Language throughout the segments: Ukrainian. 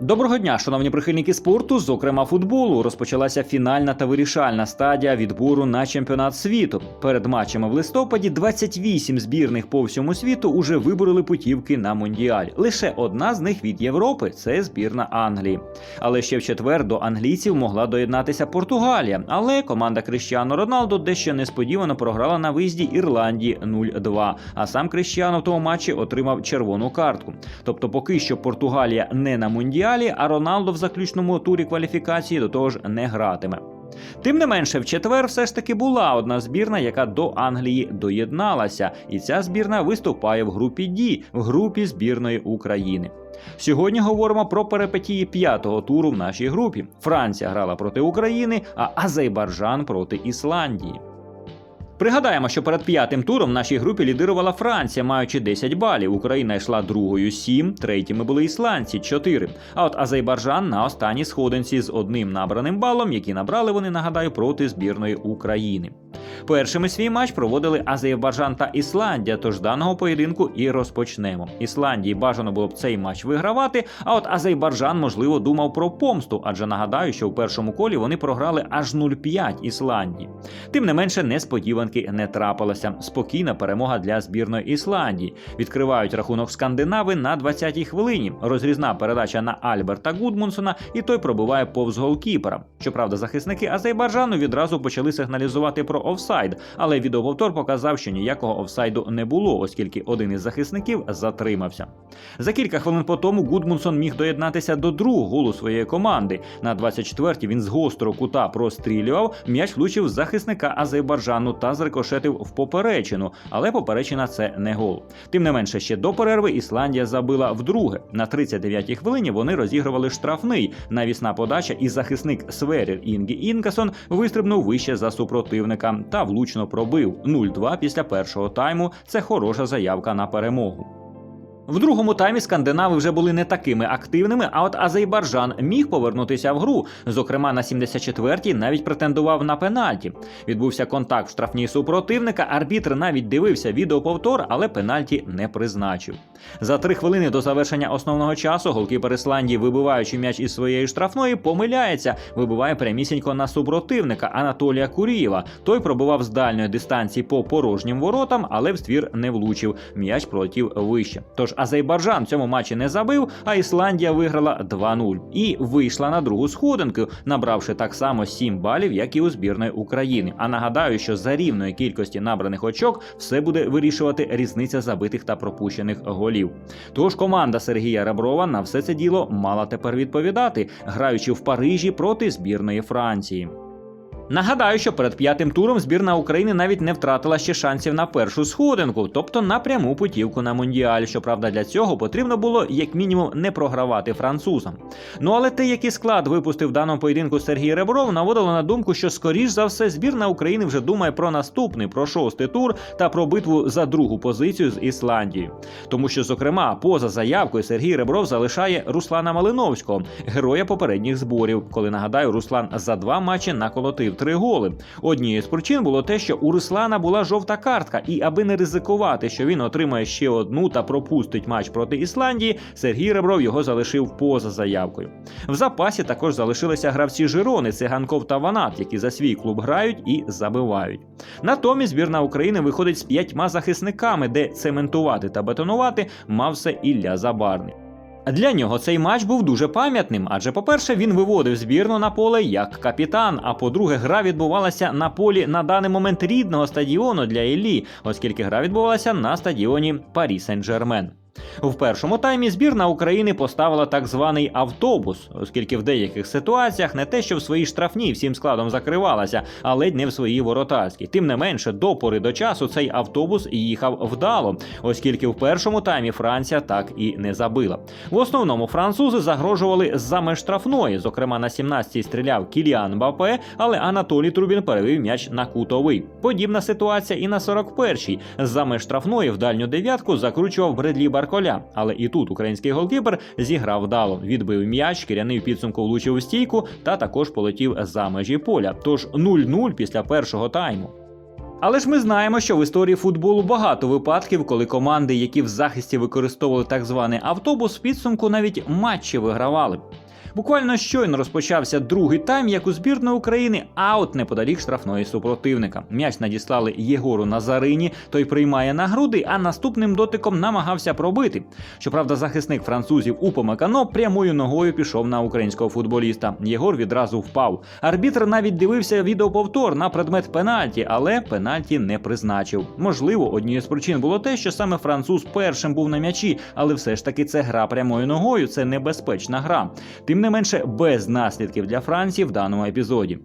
Доброго дня, шановні прихильники спорту, зокрема футболу. Розпочалася фінальна та вирішальна стадія відбору на чемпіонат світу. Перед матчами в листопаді 28 збірних по всьому світу уже вибороли путівки на мундіаль. Лише одна з них від Європи це збірна Англії. Але ще в четвер до англійців могла доєднатися Португалія. Але команда Кріщано Роналдо дещо несподівано програла на виїзді Ірландії 0-2. А сам Кріщано в тому матчі отримав червону картку. Тобто, поки що Португалія не на мундіалі, а Роналдо в заключному турі кваліфікації до того ж не гратиме. Тим не менше, в четвер все ж таки була одна збірна, яка до Англії доєдналася, і ця збірна виступає в групі Ді, в групі збірної України. Сьогодні говоримо про перипетії п'ятого туру в нашій групі. Франція грала проти України, а Азербайджан проти Ісландії. Пригадаємо, що перед п'ятим туром в нашій групі лідирувала Франція, маючи 10 балів. Україна йшла другою 7, третіми були ісландці 4. А от Азербайджан на останній сходинці з одним набраним балом, які набрали вони, нагадаю, проти збірної України. Першими свій матч проводили Азербайджан та Ісландія, тож даного поєдинку і розпочнемо. Ісландії бажано було б цей матч вигравати, а от Азербайджан, можливо, думав про помсту, адже нагадаю, що в першому колі вони програли аж 0-5 Ісландії. Тим не менше, несподіванки не трапилося. Спокійна перемога для збірної Ісландії. Відкривають рахунок скандинави на 20-й хвилині. Розрізна передача на Альберта Гудмунсона, і той пробиває повз голкіпера. Щоправда, захисники Азербайджану відразу почали сигналізувати про офсайд, але відеоповтор показав, що ніякого офсайду не було, оскільки один із захисників затримався. За кілька хвилин по тому Гудмунсон міг доєднатися до другого голу своєї команди. На 24-й він з гострого кута прострілював, м'яч влучив захисника Азербайджану та зрикошетив в поперечину, але поперечина це не гол. Тим не менше, ще до перерви Ісландія забила вдруге. На 39-й хвилині вони розігрували штрафний. Навісна подача, і захисник Сверір Інгі Інкасон вистрибнув вище за супротивника та влучно пробив 0-2 після першого тайму. Це хороша заявка на перемогу. В другому таймі скандинави вже були не такими активними, а от Азербайджан міг повернутися в гру. Зокрема, на 74-й навіть претендував на пенальті. Відбувся контакт в штрафній супротивника. Арбітр навіть дивився відеоповтор, але пенальті не призначив. За три хвилини до завершення основного часу голкіпер Ісландії, вибиваючи м'яч із своєї штрафної, помиляється, вибиває прямісінько на супротивника Анатолія Курієва. Той пробивав з дальньої дистанції по порожнім воротам, але в ствір не влучив. М'яч пролетів вище. Тож Азербайджан в цьому матчі не забив, а Ісландія виграла 2-0 і вийшла на другу сходинку, набравши так само 7 балів, як і у збірної України. А нагадаю, що за рівної кількості набраних очок все буде вирішувати різниця забитих та пропущених голів. Тож команда Сергія Реброва на все це діло мала тепер відповідати, граючи в Парижі проти збірної Франції. Нагадаю, що перед п'ятим туром збірна України навіть не втратила ще шансів на першу сходинку, тобто на пряму путівку на мундіаль. Щоправда, для цього потрібно було як мінімум не програвати французам. Ну але те, який склад випустив в даному поєдинку Сергій Ребров, наводило на думку, що скоріш за все збірна України вже думає про наступний, про шостий тур та про битву за другу позицію з Ісландією. Тому що, зокрема, поза заявкою Сергій Ребров залишає Руслана Малиновського, героя попередніх зборів. Коли нагадаю, Руслан за два матчі наколотив три голи. Однією з причин було те, що у Руслана була жовта картка, і аби не ризикувати, що він отримає ще одну та пропустить матч проти Ісландії, Сергій Ребров його залишив поза заявкою. В запасі також залишилися гравці Жирони, Циганков та Ванат, які за свій клуб грають і забивають. Натомість збірна України виходить з п'ятьма захисниками, де цементувати та бетонувати мав все Ілля Забарний. Для нього цей матч був дуже пам'ятним, адже, по-перше, він виводив збірну на поле як капітан. А по-друге, гра відбувалася на полі на даний момент рідного стадіону для Іллі, оскільки гра відбувалася на стадіоні Парі Сен-Жермен. В першому таймі збірна України поставила так званий автобус, оскільки в деяких ситуаціях не те, що в своїй штрафній всім складом закривалася, а ледь не в своїй воротарській. Тим не менше, до пори до часу цей автобус їхав вдало, оскільки в першому таймі Франція так і не забила. В основному французи загрожували за меж штрафної. Зокрема, на 17-й стріляв Кіліан Бапе, але Анатолій Трубін перевів м'яч на кутовий. Подібна ситуація і на 41-й. За меж штрафної в дальню дев'ятку закручував Бредлі Барколя. Але і тут український голкіпер зіграв вдало, відбив м'яч, кіряний підсумку влучив у стійку та також полетів за межі поля. Тож 0-0 після першого тайму. Але ж ми знаємо, що в історії футболу багато випадків, коли команди, які в захисті використовували так званий автобус, в підсумку навіть матчі вигравали. Буквально щойно розпочався другий тайм, як у збірної України, аут неподалік штрафної супротивника. М'яч надіслали Єгору Назарині, той приймає на груди, а наступним дотиком намагався пробити. Щоправда, захисник французів Упомекано прямою ногою пішов на українського футболіста. Єгор відразу впав. Арбітр навіть дивився відеоповтор на предмет пенальті, але пенальті не призначив. Можливо, однією з причин було те, що саме француз першим був на м'ячі, але все ж таки це гра прямою ногою, це небезпечна гра. Тим не менше, без наслідків для Франції в даному епізоді.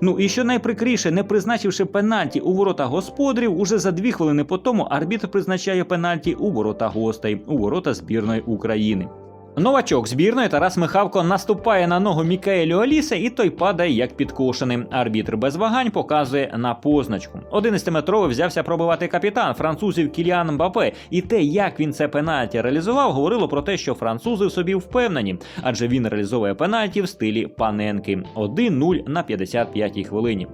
Ну і що найприкріше, не призначивши пенальті у ворота господарів, уже за дві хвилини по тому арбітр призначає пенальті у ворота гостей, у ворота збірної України. Новачок збірної Тарас Михавко наступає на ногу Мікаелю Олісе, і той падає як підкошений. Арбітр без вагань показує на позначку. 11-метровий взявся пробивати капітан французів Кіліан Мбапе. І те, як він це пенальті реалізував, говорило про те, що французи в собі впевнені, адже він реалізовує пенальті в стилі паненки 1-0 на 55-й хвилині.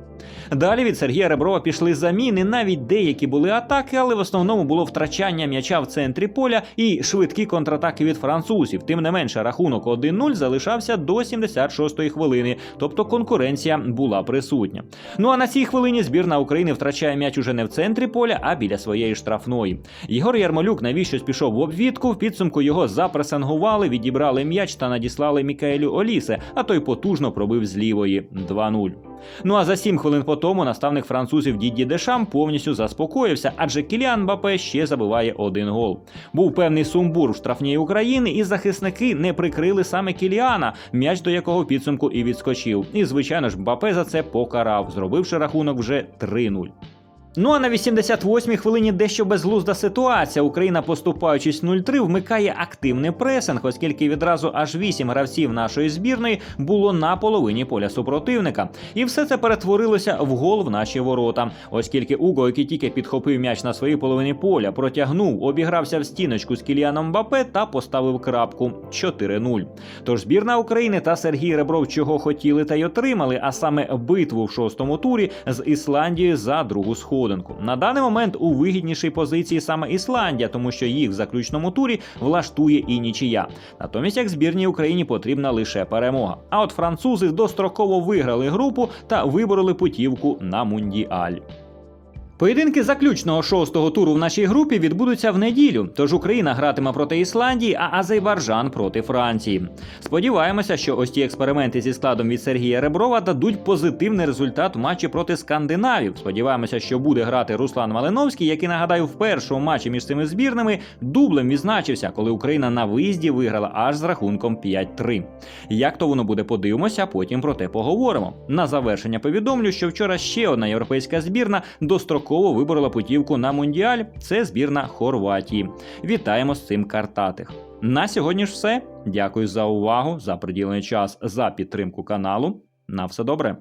Далі від Сергія Реброва пішли заміни. Навіть деякі були атаки, але в основному було втрачання м'яча в центрі поля і швидкі контратаки від французів. Тим не менше, рахунок 1-0 залишався до 76-ї хвилини, тобто конкуренція була присутня. Ну а на цій хвилині збірна України втрачає м'яч уже не в центрі поля, а біля своєї штрафної. Єгор Ярмолюк навіщось пішов в обвідку. В підсумку його запресингували, відібрали м'яч та надіслали Мікаелю Олісе, а той потужно пробив з лівої 2-0. Ну а за сім хвилин по тому наставник французів Діді Дешам повністю заспокоївся, адже Кіліан Бапе ще забиває один гол. Був певний сумбур в штрафній України, і захисники не прикрили саме Кіліана, м'яч до якого підсумку і відскочив. І звичайно ж, Бапе за це покарав, зробивши рахунок вже 3-0. Ну а на 88-й хвилині дещо безглузда ситуація. Україна, поступаючись 0-3, вмикає активний пресинг, оскільки відразу аж 8 гравців нашої збірної було на половині поля супротивника. І все це перетворилося в гол в наші ворота. Оскільки Уго, який тільки підхопив м'яч на своїй половині поля, протягнув, обігрався в стіночку з Кіліаном Бапе та поставив крапку 4-0. Тож збірна України та Сергій Ребров чого хотіли та й отримали, а саме битву в шостому турі з Ісландією за другу сходинку. На даний момент у вигіднішій позиції саме Ісландія, тому що їх в заключному турі влаштує і нічия. Натомість, як збірній Україні потрібна лише перемога. А от французи достроково виграли групу та вибороли путівку на мундіаль. Поєдинки заключного шостого туру в нашій групі відбудуться в неділю. Тож Україна гратиме проти Ісландії, а Азербайджан проти Франції. Сподіваємося, що ось ті експерименти зі складом від Сергія Реброва дадуть позитивний результат в матчі проти скандинавів. Сподіваємося, що буде грати Руслан Малиновський, який нагадаю, в першому матчі між цими збірними дублем відзначився, коли Україна на виїзді виграла аж з рахунком 5-3. Як то воно буде, подивимося, потім про те поговоримо. На завершення повідомлю, що вчора ще одна європейська збірна достроково виборола путівку на мундіаль. Це збірна Хорватії. Вітаємо з цим картатих. На сьогодні ж все. Дякую за увагу, за приділений час, за підтримку каналу. На все добре.